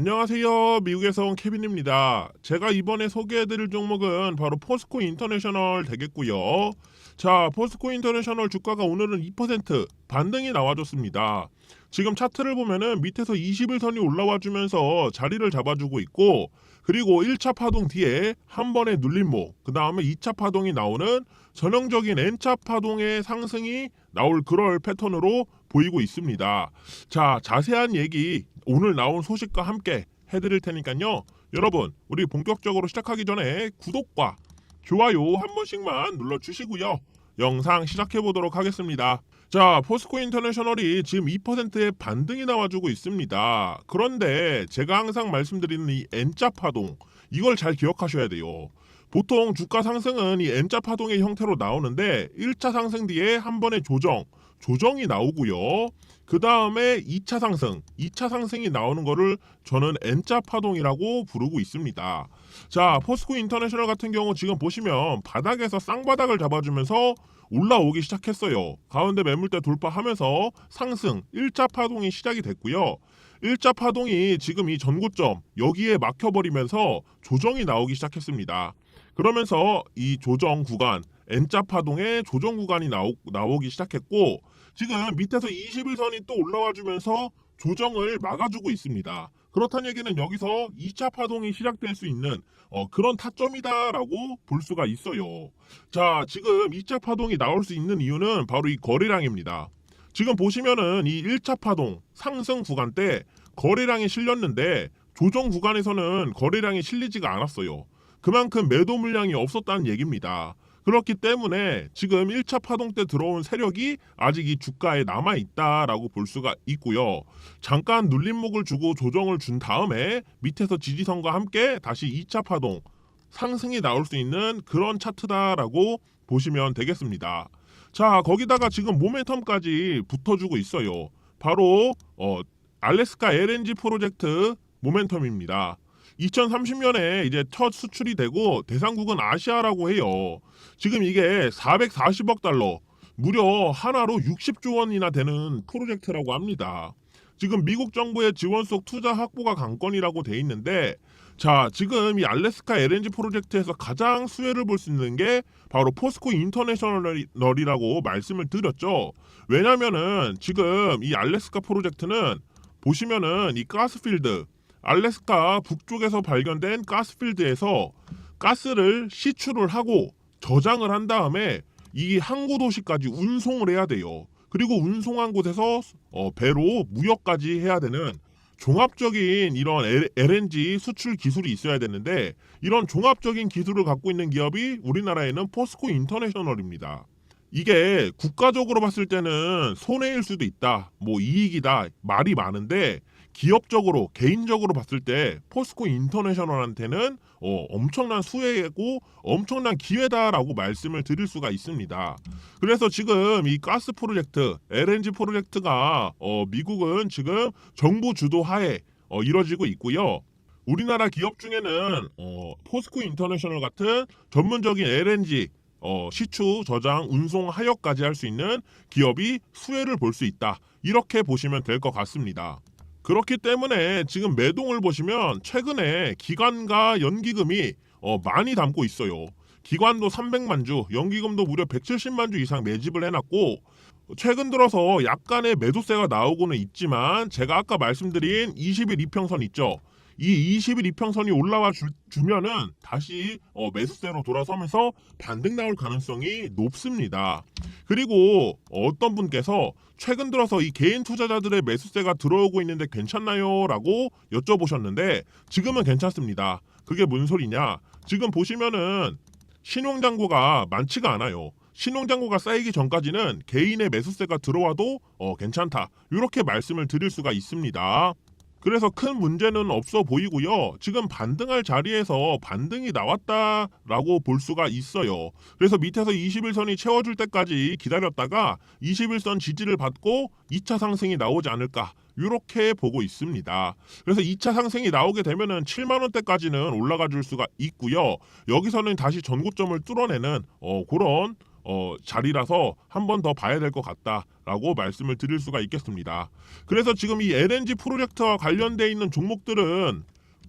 안녕하세요. 미국에서 온 케빈입니다. 제가 이번에 소개해드릴 종목은 바로 포스코 인터내셔널 되겠고요. 자, 포스코 인터내셔널 주가가 오늘은 2% 반등이 나와줬습니다. 지금 차트를 보면은 밑에서 21선이 올라와 주면서 자리를 잡아주고 있고, 그리고 1차 파동 뒤에 한 번의 눌림목, 그 다음에 2차 파동이 나오는 전형적인 N차 파동의 상승이 나올 그럴 패턴으로 보이고 있습니다. 자, 자세한 얘기 오늘 나온 소식과 함께 해드릴 테니까요. 여러분, 우리 본격적으로 시작하기 전에 구독과 좋아요 한 번씩만 눌러주시고요. 영상 시작해 보도록 하겠습니다. 자, 포스코 인터내셔널이 지금 2%의 반등이 나와주고 있습니다. 그런데 제가 항상 말씀드리는 이 N자 파동, 이걸 잘 기억하셔야 돼요. 보통 주가 상승은 이 N자 파동의 형태로 나오는데 1차 상승 뒤에 한 번의 조정, 조정이 나오고요. 그 다음에 2차 상승, 2차 상승이 나오는 거를 저는 N자 파동이라고 부르고 있습니다. 자, 포스코 인터내셔널 같은 경우 지금 보시면 바닥에서 쌍바닥을 잡아주면서 올라오기 시작했어요. 가운데 매물대 돌파하면서 상승 1차 파동이 시작이 됐고요. 1차 파동이 지금 이 전고점 여기에 막혀버리면서 조정이 나오기 시작했습니다. 그러면서 이 조정 구간 N자 파동의 조정 구간이 나오, 나오기 시작했고 지금 밑에서 21선이 또 올라와 주면서 조정을 막아주고 있습니다. 그렇다는 얘기는 여기서 2차 파동이 시작될 수 있는 어, 그런 타점이다라고 볼 수가 있어요. 자, 지금 2차 파동이 나올 수 있는 이유는 바로 이 거래량입니다. 지금 보시면은 이 1차 파동 상승 구간 때 거래량이 실렸는데 조정 구간에서는 거래량이 실리지가 않았어요. 그만큼 매도 물량이 없었다는 얘기입니다. 그렇기 때문에 지금 1차 파동 때 들어온 세력이 아직 이 주가에 남아 있다라고 볼 수가 있고요. 잠깐 눌림목을 주고 조정을 준 다음에 밑에서 지지선과 함께 다시 2차 파동 상승이 나올 수 있는 그런 차트다라고 보시면 되겠습니다. 자, 거기다가 지금 모멘텀까지 붙어주고 있어요. 바로 어, 알래스카 LNG 프로젝트 모멘텀입니다. 2030년에 이제 첫 수출이 되고 대상국은 아시아라고 해요. 지금 이게 440억 달러, 무려 하나로 60조 원이나 되는 프로젝트라고 합니다. 지금 미국 정부의 지원 속 투자 확보가 관건이라고 돼 있는데 자, 지금 이 알래스카 LNG 프로젝트에서 가장 수혜를 볼 수 있는 게 바로 포스코 인터내셔널이라고 말씀을 드렸죠. 왜냐면은 지금 이 알래스카 프로젝트는 보시면은 이 가스필드 알래스카 북쪽에서 발견된 가스필드에서 가스를 시추를 하고 저장을 한 다음에 이 항구 도시까지 운송을 해야 돼요. 그리고 운송한 곳에서 어, 배로 무역까지 해야 되는 종합적인 이런 LNG 수출 기술이 있어야 되는데 이런 종합적인 기술을 갖고 있는 기업이 우리나라에는 포스코 인터내셔널입니다. 이게 국가적으로 봤을 때는 손해일 수도 있다. 뭐 이익이다. 말이 많은데 기업적으로 개인적으로 봤을 때 포스코 인터내셔널한테는 어, 엄청난 수혜고 엄청난 기회다라고 말씀을 드릴 수가 있습니다. 그래서 지금 이 가스 프로젝트, LNG 프로젝트가 어, 미국은 지금 정부 주도하에 어, 이뤄지고 있고요. 우리나라 기업 중에는 어, 포스코 인터내셔널 같은 전문적인 LNG 어, 시추, 저장, 운송, 하역까지 할 수 있는 기업이 수혜를 볼 수 있다. 이렇게 보시면 될 것 같습니다. 그렇기 때문에 지금 매동을 보시면 최근에 기관과 연기금이 어, 많이 담고 있어요. 기관도 300만 주, 연기금도 무려 170만 주 이상 매집을 해놨고 최근 들어서 약간의 매도세가 나오고는 있지만 제가 아까 말씀드린 20일 이평선 있죠. 이 20일 이평선이 올라와 주, 주면은 다시 어, 매수세로 돌아서면서 반등 나올 가능성이 높습니다. 그리고 어떤 분께서 최근 들어서 이 개인 투자자들의 매수세가 들어오고 있는데 괜찮나요? 라고 여쭤보셨는데 지금은 괜찮습니다. 그게 뭔 소리냐? 지금 보시면은 신용장고가 많지가 않아요. 신용장고가 쌓이기 전까지는 개인의 매수세가 들어와도 어, 괜찮다. 이렇게 말씀을 드릴 수가 있습니다. 그래서 큰 문제는 없어 보이고요. 지금 반등할 자리에서 반등이 나왔다라고 볼 수가 있어요. 그래서 밑에서 21선이 채워줄 때까지 기다렸다가 21선 지지를 받고 2차 상승이 나오지 않을까. 이렇게 보고 있습니다. 그래서 2차 상승이 나오게 되면은 7만 원대까지는 올라가 줄 수가 있고요. 여기서는 다시 전고점을 뚫어내는 어, 그런 어, 자리라서 한 번 더 봐야 될 것 같다. 라고 말씀을 드릴 수가 있겠습니다. 그래서 지금 이 LNG 프로젝트와 관련돼 있는 종목들은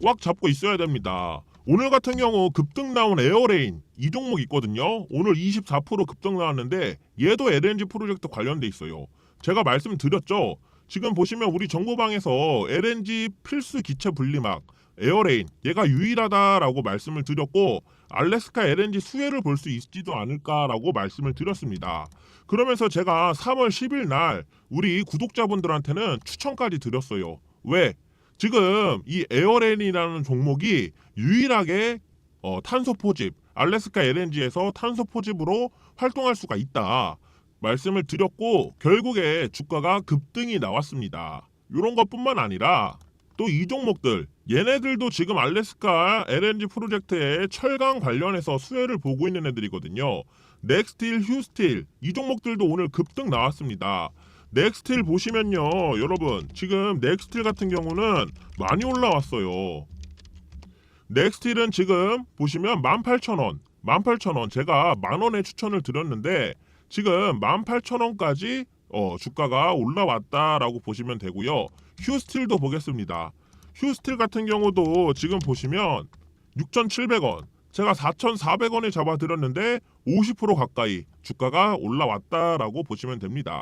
꽉 잡고 있어야 됩니다. 오늘 같은 경우 급등 나온 에어레인 이 종목 있거든요. 오늘 24% 급등 나왔는데 얘도 LNG 프로젝트 관련돼 있어요. 제가 말씀드렸죠. 지금 보시면 우리 정보방에서 LNG 필수 기체 분리막 에어레인 얘가 유일하다라고 말씀을 드렸고 알래스카 LNG 수혜를 볼 수 있지도 않을까라고 말씀을 드렸습니다. 그러면서 제가 3월 10일 날 우리 구독자분들한테는 추천까지 드렸어요. 왜? 지금 이 에어레인이라는 종목이 유일하게 어, 탄소 포집 알래스카 LNG에서 탄소 포집으로 활동할 수가 있다. 말씀을 드렸고 결국에 주가가 급등이 나왔습니다. 이런 것뿐만 아니라 또 이 종목들 얘네들도 지금 알래스카 LNG 프로젝트의 철강 관련해서 수혜를 보고 있는 애들이거든요. 넥스틸, 휴스틸 이 종목들도 오늘 급등 나왔습니다. 넥스틸 보시면요, 여러분 지금 넥스틸 같은 경우는 많이 올라왔어요. 넥스틸은 지금 보시면 18,000원, 18,000원 제가 만 원에 추천을 드렸는데 지금 18,000원까지 어, 주가가 올라왔다라고 보시면 되고요. 휴스틸도 보겠습니다. 휴스틸 같은 경우도 지금 보시면 6,700원, 제가 4,400원에 잡아드렸는데 50% 가까이 주가가 올라왔다라고 보시면 됩니다.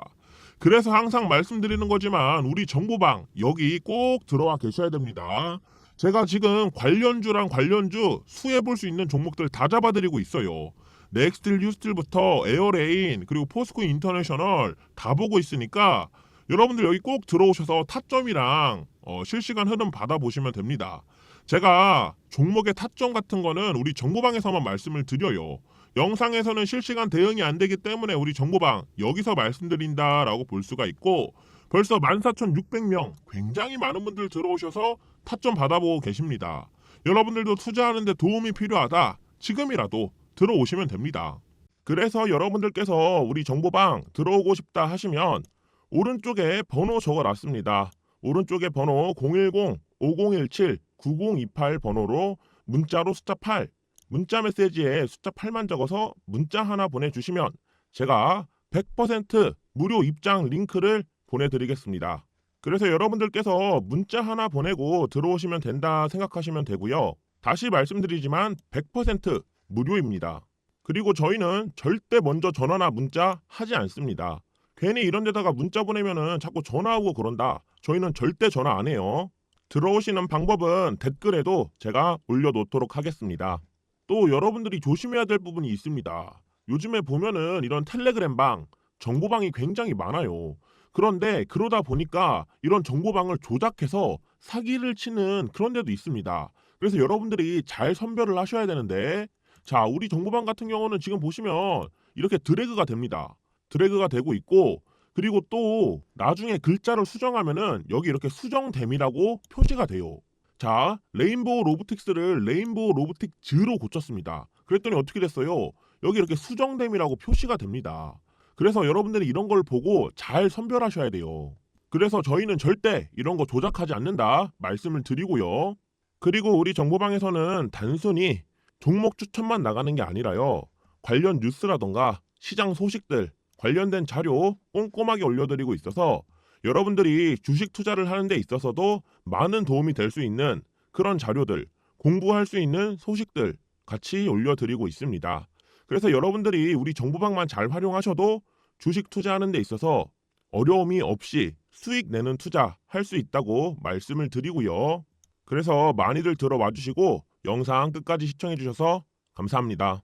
그래서 항상 말씀드리는 거지만 우리 정보방 여기 꼭 들어와 계셔야 됩니다. 제가 지금 관련주랑 관련주 수혜 볼 수 있는 종목들 다 잡아드리고 있어요. 넥스틸, 휴스틸부터 에어레인 그리고 포스코 인터내셔널 다 보고 있으니까 여러분들 여기 꼭 들어오셔서 타점이랑 어, 실시간 흐름 받아보시면 됩니다. 제가 종목의 타점 같은 거는 우리 정보방에서만 말씀을 드려요. 영상에서는 실시간 대응이 안 되기 때문에 우리 정보방 여기서 말씀드린다라고 볼 수가 있고 벌써 14,600명 굉장히 많은 분들 들어오셔서 타점 받아보고 계십니다. 여러분들도 투자하는데 도움이 필요하다. 지금이라도 들어오시면 됩니다. 그래서 여러분들께서 우리 정보방 들어오고 싶다 하시면 오른쪽에 번호 적어 놨습니다. 오른쪽에 번호 010-5017-9028 번호로 문자로 숫자 8 문자 메시지에 숫자 8만 적어서 문자 하나 보내주시면 제가 100% 무료 입장 링크를 보내드리겠습니다. 그래서 여러분들께서 문자 하나 보내고 들어오시면 된다 생각하시면 되고요. 다시 말씀드리지만 100% 무료입니다. 그리고 저희는 절대 먼저 전화나 문자 하지 않습니다. 괜히 이런 데다가 문자 보내면은 자꾸 전화하고 그런다. 저희는 절대 전화 안 해요. 들어오시는 방법은 댓글에도 제가 올려놓도록 하겠습니다. 또 여러분들이 조심해야 될 부분이 있습니다. 요즘에 보면은 이런 텔레그램 방, 정보방이 굉장히 많아요. 그런데 그러다 보니까 이런 정보방을 조작해서 사기를 치는 그런 데도 있습니다. 그래서 여러분들이 잘 선별을 하셔야 되는데 자, 우리 정보방 같은 경우는 지금 보시면 이렇게 드래그가 됩니다. 드래그가 되고 있고 그리고 또 나중에 글자를 수정하면은 여기 이렇게 수정됨이라고 표시가 돼요. 자, 레인보우 로보틱스를 레인보우 로보틱즈로 고쳤습니다. 그랬더니 어떻게 됐어요? 여기 이렇게 수정됨이라고 표시가 됩니다. 그래서 여러분들이 이런 걸 보고 잘 선별하셔야 돼요. 그래서 저희는 절대 이런 거 조작하지 않는다 말씀을 드리고요. 그리고 우리 정보방에서는 단순히 종목 추천만 나가는 게 아니라요. 관련 뉴스라던가 시장 소식들 관련된 자료 꼼꼼하게 올려드리고 있어서 여러분들이 주식 투자를 하는 데 있어서도 많은 도움이 될 수 있는 그런 자료들 공부할 수 있는 소식들 같이 올려드리고 있습니다. 그래서 여러분들이 우리 정보방만 잘 활용하셔도 주식 투자하는 데 있어서 어려움이 없이 수익 내는 투자 할 수 있다고 말씀을 드리고요. 그래서 많이들 들어와 주시고 영상 끝까지 시청해 주셔서 감사합니다.